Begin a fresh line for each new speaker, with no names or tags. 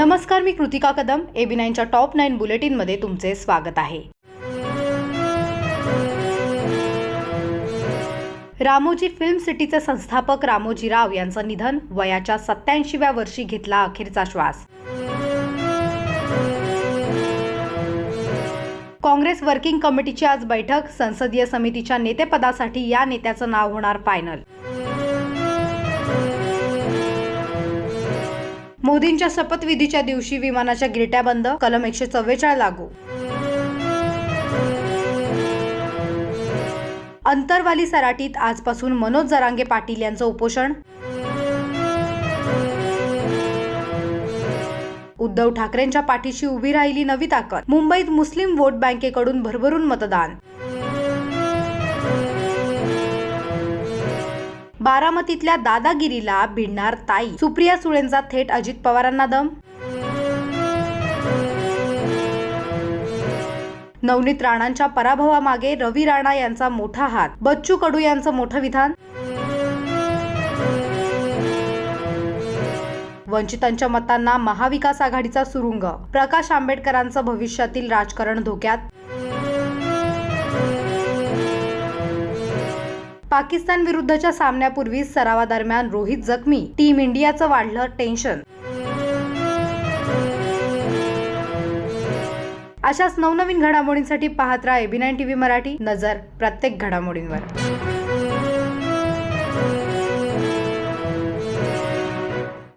नमस्कार मी कृतिका कदम एबी नाईनच्या टॉप नाईन बुलेटिनमध्ये तुमचे स्वागत आहे. रामोजी फिल्म सिटीचे संस्थापक रामोजी राव यांचं निधन वयाच्या सत्याऐंशीव्या वर्षी घेतला अखेरचा श्वास. काँग्रेस वर्किंग कमिटीची आज बैठक संसदीय समितीच्या नेतेपदासाठी या नेत्याचं नाव होणार फायनल. मोदींच्या शपथविधीच्या दिवशी विमानाच्या गिरट्या बंद कलम एकशे चव्वेचाळ लागू. अंतरवाली सराटीत आजपासून मनोज जरांगे पाटील यांचं उपोषण. उद्धव ठाकरेंच्या पाठीशी उभी राहिली नवी ताकद. मुंबईत मुस्लिम वोट बँकेकडून भरभरून मतदान. बारामतीतल्या दादागिरीला भिडणार ताई. सुप्रिया सुळेंचा थेट अजित पवारांना दम. नवनीत राणांच्या पराभवामागे रवी राणा यांचा मोठा हात. बच्चू कडू यांचं मोठं विधान. वंचितांच्या मतांना महाविकास आघाडीचा सुरुंग. प्रकाश आंबेडकरांचं भविष्यातील राजकारण धोक्यात. पाकिस्तान विरुद्धच्या सामन्यापूर्वी सरावादरम्यान रोहित जखमी. टीम इंडियाचं वाढलं टेन्शन. अशाच नवनवीन घडामोडींसाठी पाहत राहा एबी नाईन टीव्ही मराठी. नजर प्रत्येक घडामोडींवर.